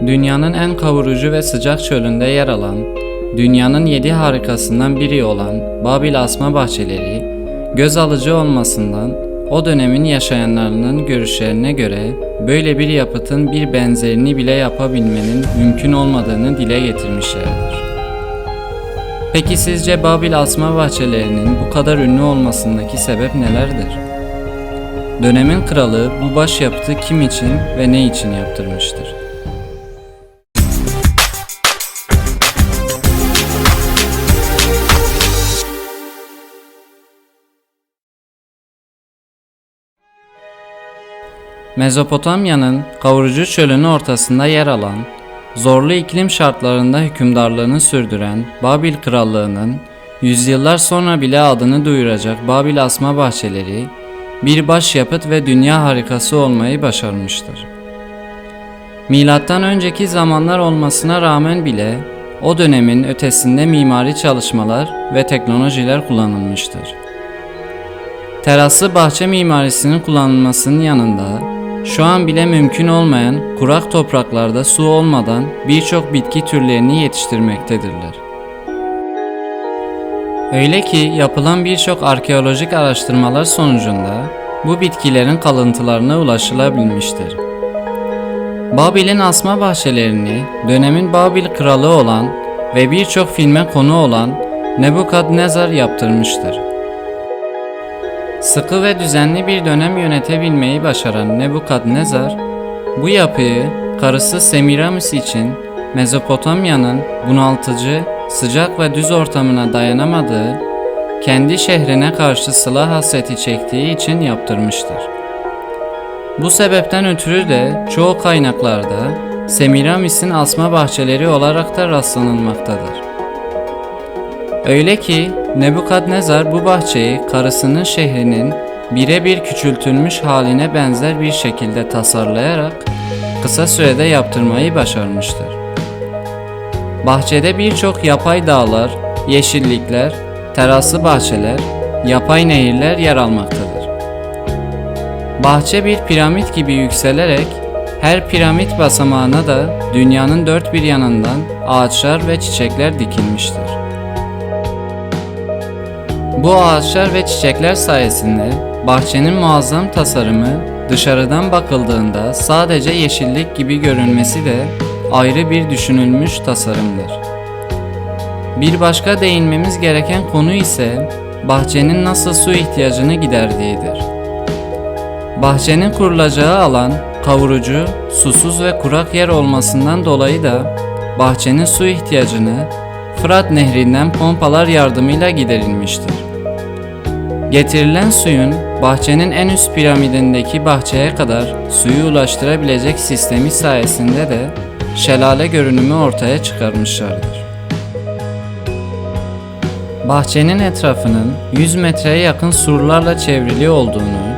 dünyanın en kavurucu ve sıcak çölünde yer alan, dünyanın yedi harikasından biri olan Babil Asma Bahçeleri, göz alıcı olmasından o dönemin yaşayanlarının görüşlerine göre böyle bir yapıtın bir benzerini bile yapabilmenin mümkün olmadığını dile getirmişlerdir. Peki sizce Babil Asma Bahçelerinin bu kadar ünlü olmasındaki sebep nelerdir? Dönemin kralı bu başyapıtı kim için ve ne için yaptırmıştır? Mezopotamya'nın kavurucu çölünün ortasında yer alan, zorlu iklim şartlarında hükümdarlığını sürdüren Babil Krallığı'nın yüzyıllar sonra bile adını duyuracak Babil Asma Bahçeleri, bir başyapıt ve dünya harikası olmayı başarmıştır. Milattan önceki zamanlar olmasına rağmen bile o dönemin ötesinde mimari çalışmalar ve teknolojiler kullanılmıştır. Teraslı bahçe mimarisinin kullanılmasının yanında şu an bile mümkün olmayan kurak topraklarda su olmadan birçok bitki türlerini yetiştirmektedirler. Öyle ki yapılan birçok arkeolojik araştırmalar sonucunda bu bitkilerin kalıntılarına ulaşılabilmiştir. Babil'in asma bahçelerini dönemin Babil kralı olan ve birçok filme konu olan Nebukadnezar yaptırmıştır. Sıkı ve düzenli bir dönem yönetebilmeyi başaran Nebukadnezar, bu yapıyı karısı Semiramis için Mezopotamya'nın bunaltıcı, sıcak ve düz ortamına dayanamadığı, kendi şehrine karşı sıla hasreti çektiği için yaptırmıştır. Bu sebepten ötürü de çoğu kaynaklarda Semiramis'in asma bahçeleri olarak da rastlanılmaktadır. Öyle ki Nebukadnezar bu bahçeyi karısının şehrinin birebir küçültülmüş haline benzer bir şekilde tasarlayarak kısa sürede yaptırmayı başarmıştır. Bahçede birçok yapay dağlar, yeşillikler, teraslı bahçeler, yapay nehirler yer almaktadır. Bahçe bir piramit gibi yükselerek her piramit basamağına da dünyanın dört bir yanından ağaçlar ve çiçekler dikilmiştir. Bu ağaçlar ve çiçekler sayesinde bahçenin muazzam tasarımı dışarıdan bakıldığında sadece yeşillik gibi görünmesi de ayrı bir düşünülmüş tasarımdır. Bir başka değinmemiz gereken konu ise bahçenin nasıl su ihtiyacını giderdiğidir. Bahçenin kurulacağı alan kavurucu, susuz ve kurak yer olmasından dolayı da bahçenin su ihtiyacını Fırat Nehri'nden pompalar yardımıyla giderilmiştir. Getirilen suyun bahçenin en üst piramidindeki bahçeye kadar suyu ulaştırabilecek sistemi sayesinde de şelale görünümü ortaya çıkarmışlardır. Bahçenin etrafının 100 metreye yakın surlarla çevrili olduğunu,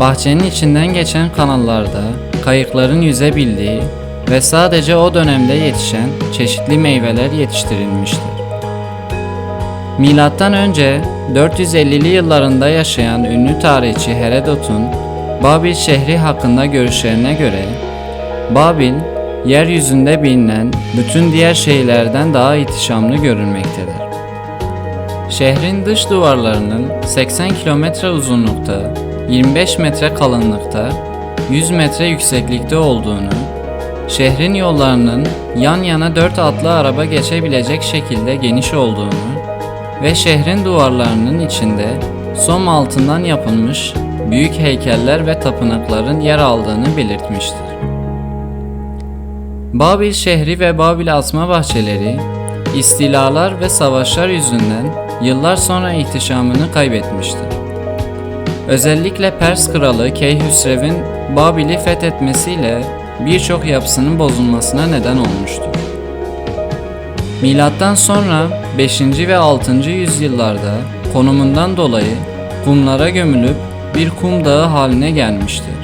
bahçenin içinden geçen kanallarda kayıkların yüzebildiği ve sadece o dönemde yetişen çeşitli meyveler yetiştirilmiştir. Milattan önce 450'li yıllarında yaşayan ünlü tarihçi Herodot'un Babil şehri hakkında görüşlerine göre Babil yeryüzünde bilinen bütün diğer şehirlerden daha ihtişamlı görünmektedir. Şehrin dış duvarlarının 80 kilometre uzunlukta, 25 metre kalınlıkta, 100 metre yükseklikte olduğunu, şehrin yollarının yan yana 4 atlı araba geçebilecek şekilde geniş olduğunu ve şehrin duvarlarının içinde som altından yapılmış büyük heykeller ve tapınakların yer aldığını belirtmiştir. Babil şehri ve Babil asma bahçeleri istilalar ve savaşlar yüzünden yıllar sonra ihtişamını kaybetmiştir. Özellikle Pers kralı Keyhüsrev'in Babil'i fethetmesiyle birçok yapısının bozulmasına neden olmuştur. Milattan sonra 5. ve 6. yüzyıllarda konumundan dolayı kumlara gömülüp bir kum dağı haline gelmiştir.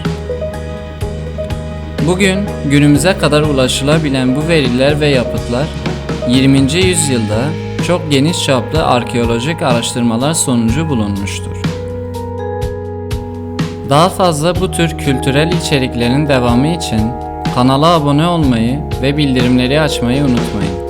Bugün günümüze kadar ulaşılabilen bu veriler ve yapıtlar 20. yüzyılda çok geniş çaplı arkeolojik araştırmalar sonucu bulunmuştur. Daha fazla bu tür kültürel içeriklerin devamı için Kanala abone olmayı ve bildirimleri açmayı unutmayın.